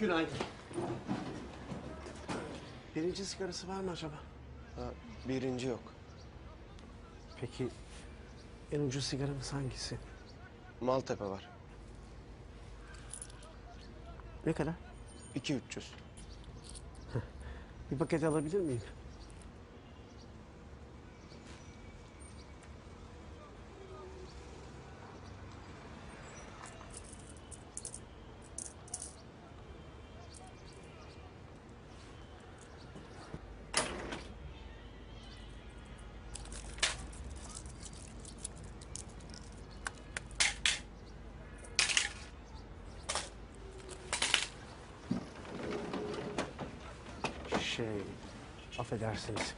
Günaydın. Birinci sigarası var mı acaba? Ha, birinci yok. Peki en ucuz sigaramız hangisi? Maltepe var. Ne kadar? 2-300. Bir paket alabilir miyim? Şey, affedersiniz.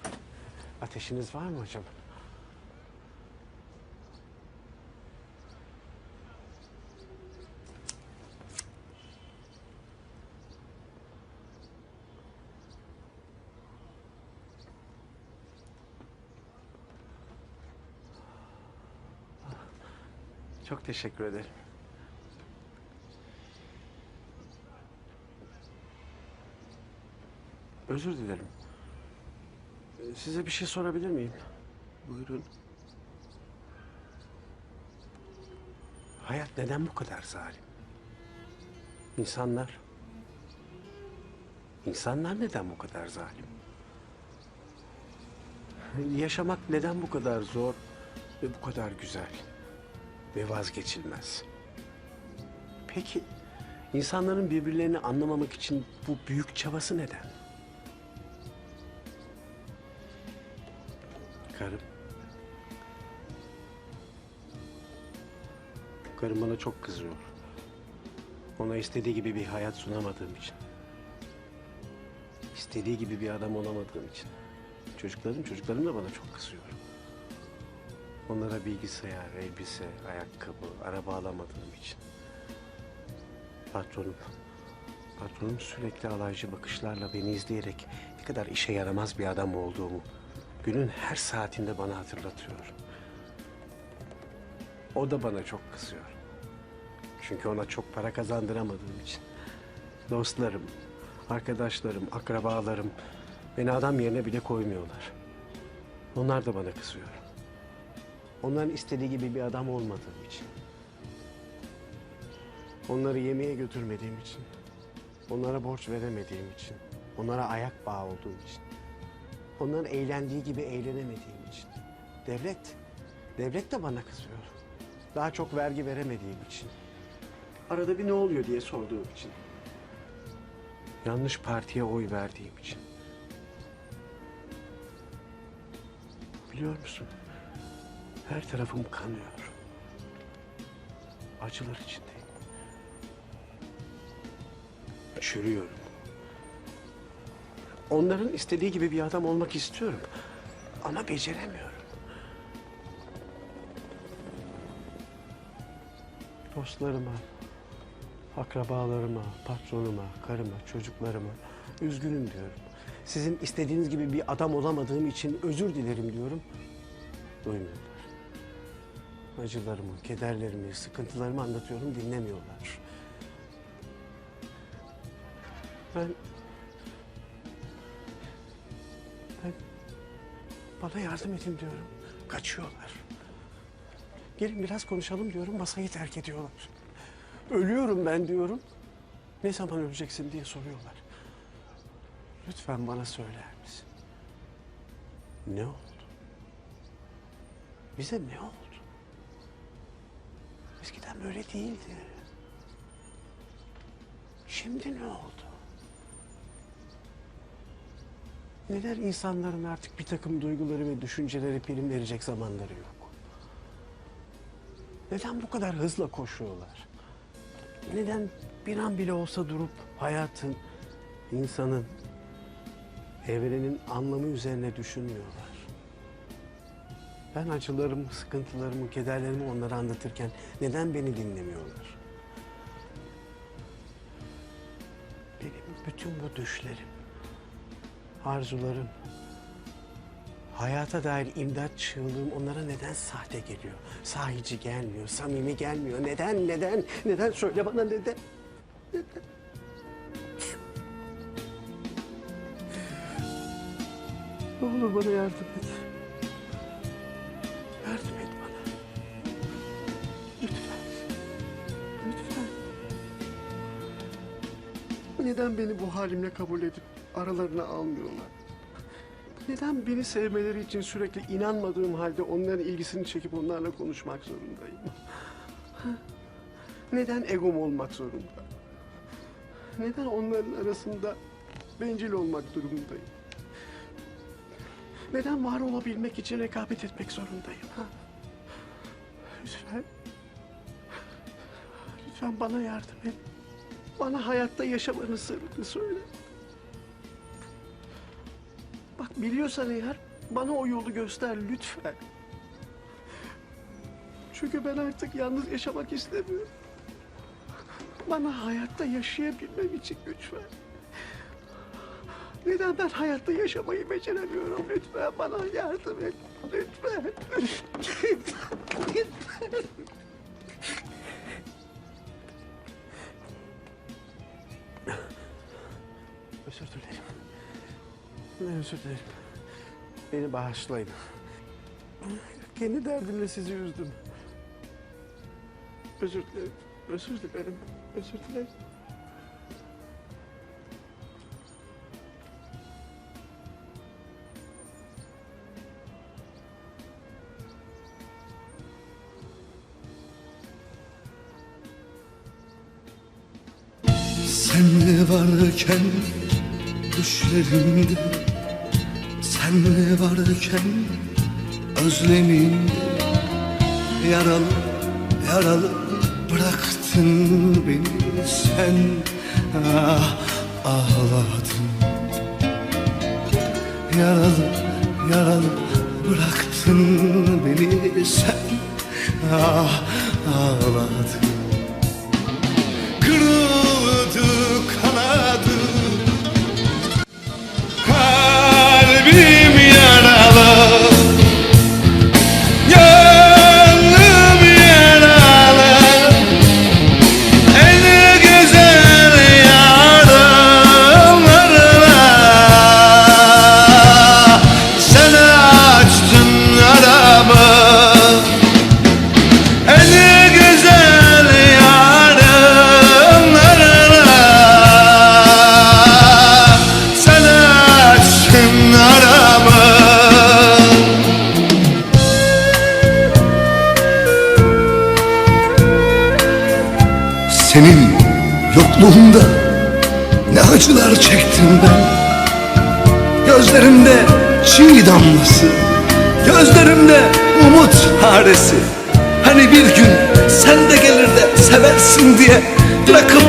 Ateşiniz var mı acaba? Çok teşekkür ederim. Özür dilerim. Size bir şey sorabilir miyim? Buyurun. Hayat neden bu kadar zalim? İnsanlar... İnsanlar neden bu kadar zalim? Yaşamak neden bu kadar zor ve bu kadar güzel ve vazgeçilmez? Peki insanların birbirlerini anlamamak için bu büyük çabası neden? Karım. Karım bana çok kızıyor. Ona istediği gibi bir hayat sunamadığım için. İstediği gibi bir adam olamadığım için. Çocuklarım, çocuklarım da bana çok kızıyor. Onlara bilgisayar, elbise, ayakkabı, araba alamadığım için. Patronum, patronum sürekli alaycı bakışlarla beni izleyerek ne kadar işe yaramaz bir adam olduğumu günün her saatinde bana hatırlatıyor. O da bana çok kızıyor. Çünkü ona çok para kazandıramadığım için. Dostlarım, arkadaşlarım, akrabalarım beni adam yerine bile koymuyorlar. Onlar da bana kızıyor. Onların istediği gibi bir adam olmadığım için. Onları yemeğe götürmediğim için. Onlara borç veremediğim için. Onlara ayak bağı olduğum için. Onların eğlendiği gibi eğlenemediğim için. Devlet, devlet de bana kızıyor. Daha çok vergi veremediğim için. Arada bir ne oluyor diye sorduğum için. Yanlış partiye oy verdiğim için. Biliyor musun? Her tarafım kanıyor. Acılar içindeyim. Çürüyorum. Onların istediği gibi bir adam olmak istiyorum. Ama beceremiyorum. Dostlarıma, akrabalarıma, patronuma, karıma, çocuklarıma üzgünüm diyorum. Sizin istediğiniz gibi bir adam olamadığım için özür dilerim diyorum. Duymuyorlar. Acılarımı, kederlerimi, sıkıntılarımı anlatıyorum, dinlemiyorlar. Ben... Bana yardım edin diyorum. Kaçıyorlar. Gelin biraz konuşalım diyorum, masayı terk ediyorlar. Ölüyorum ben diyorum. Ne zaman öleceksin diye soruyorlar. Lütfen bana söyler misin? Ne oldu? Bize ne oldu? Eskiden böyle değildi. Şimdi ne oldu? Neden insanların artık bir takım duyguları ve düşünceleri prim verecek zamanları yok? Neden bu kadar hızla koşuyorlar? Neden bir an bile olsa durup hayatın, insanın, evrenin anlamı üzerine düşünmüyorlar? Ben acılarımı, sıkıntılarımı, kederlerimi onlara anlatırken neden beni dinlemiyorlar? Benim bütün bu düşlerim, arzularım, hayata dair imdat çığlığım onlara neden sahte geliyor? Sahici gelmiyor, samimi gelmiyor. Neden, neden, neden? Söyle bana neden, neden? Ne olur bana yardım et. Yardım et bana. Lütfen. Lütfen. Neden beni bu halimle kabul edip aralarına almıyorlar? Neden beni sevmeleri için sürekli inanmadığım halde onların ilgisini çekip onlarla konuşmak zorundayım? Neden egom olmak zorunda? Neden onların arasında bencil olmak durumundayım? Neden var olabilmek için rekabet etmek zorundayım? Ha? Lütfen. Lütfen bana yardım et. Bana hayatta yaşamanın sırrını söyle. Biliyorsan eğer bana o yolu göster lütfen. Çünkü ben artık yalnız yaşamak istemiyorum. Bana hayatta yaşayabilmem için lütfen. Neden ben hayatta yaşamayı beceremiyorum? Lütfen bana yardım et. Lütfen. Lütfen. Özür dilerim. Ben özür dilerim. Beni bağışlayın. Kendi derdimle sizi üzdüm. Özür dilerim. Özür dilerim. Özür dilerim. Senle varken düşlerimde Senle varken özlemimde Yaralı yaralı bıraktın beni? Sen Ah ağladım Yaralı yaralı bıraktın beni? Sen Ah ağladım Senin yokluğunda ne acılar çektim ben? Gözlerimde çiğ damlası Gözlerimde umut haresi Hani bir gün sen de gelir de seversin diye Bırakıp